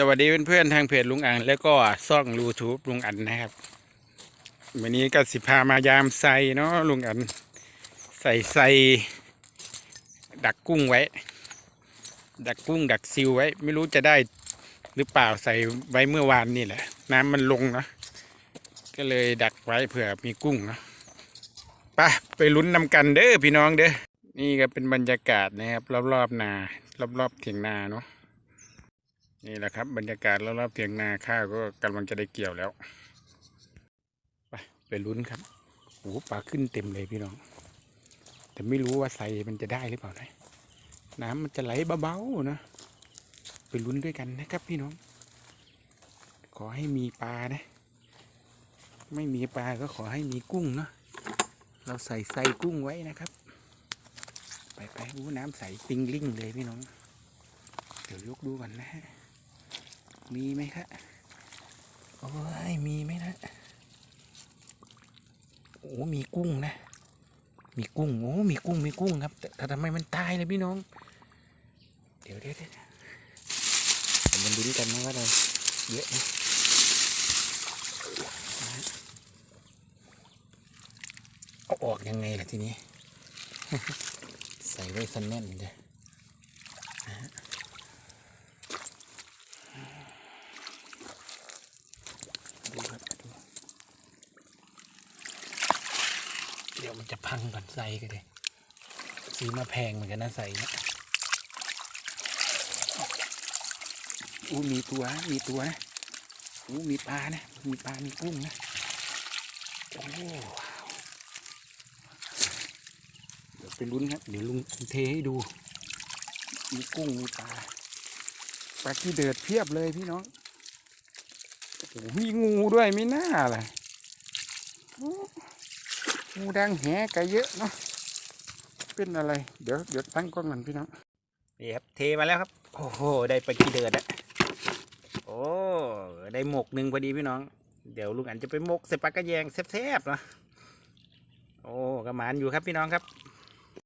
สวัสดีเพื่อนๆทางเพจลุงอันแล้วก็ซ่องยูทูบลุงอันนะครับ วันนี้ก็สิพามายามใส่เนาะลุงอัน ใส่ใส่ดักกุ้งไว้ ดักกุ้งดักซิวไว้ ไม่รู้จะได้หรือเปล่าใส่ไว้เมื่อวานนี่แหละ น้ำมันลงเนาะก็เลยดักไว้เผื่อมีกุ้งเนาะไปไปลุ้นนำกันเด้อพี่น้องเด้อนี่ก็เป็นบรรยากาศนะครับ รอบๆนา รอบๆเถียงนาเนาะ นี่แหละครับบรรยากาศรอบๆเถียงนาข้าวก็กำลังจะได้เกี่ยวแล้ว ไปไปลุ้นครับโอ้ปลาขึ้นเต็มเลยพี่น้อง แต่ไม่รู้ว่าใส่มันจะได้หรือเปล่านะน้ำมันจะไหลเบาๆนะไปลุ้นด้วยกันนะครับพี่น้อง ขอให้มีปลานะ ไม่มีปลาก็ขอให้มีกุ้งเนาะเราใส่ใส่กุ้งไว้นะครับ ไปไปอู้น้ำใสปิงลิ่งเลยพี่น้อง เดี๋ยวยกดูก่อนนะฮะ มีไหมครับโอ้ยมีไหมนะโอ้มีกุ้งนะ มีกุ้งโอ้มีกุ้งมีกุ้งครับ แต่แต่ทำไมมันตายเลยพี่น้องเดี๋ยวเดี๋ยวเดี๋ยวเดี๋ยวมันดูด้วยกันนะว่าเราเยอะนะนะฮะเอาออกยังไงล่ะทีนี้ ใส่ไว้สันแน่นเลยดูครับดู เดี๋ยวมันจะพังก่อนใส่กันเลยซื้อมาแพงเหมือนกันนะใส่เนี่ยอู้มีตัวนะมีตัวนะอู้มีปลานะมีปลา มีกุ้งนะโอ้ว้าวเดี๋ยวไปลุ้นครับ เดี๋ยวลุงเทให้ดู มีกุ้งมีปลาปลาที่เดือดเพียบเลยพี่น้องโอ้โหมีงูด้วยไม่น่าเลย โอ้งูดังแหกะเยอะเนาะเป็นอะไร เดี๋ยวเดี๋ยวตั้งกล้องกันพี่น้องนี่ครับเทมาแล้วครับ โอ้โหได้ไปกี่เดือดอะโอ้ได้หมกหนึ่งพอดีพี่น้อง เดี๋ยวลุงอันจะไปหมกใส่ปลากระแยงแซ่บๆนะโอ้กระหมานอยู่ครับพี่น้องครับ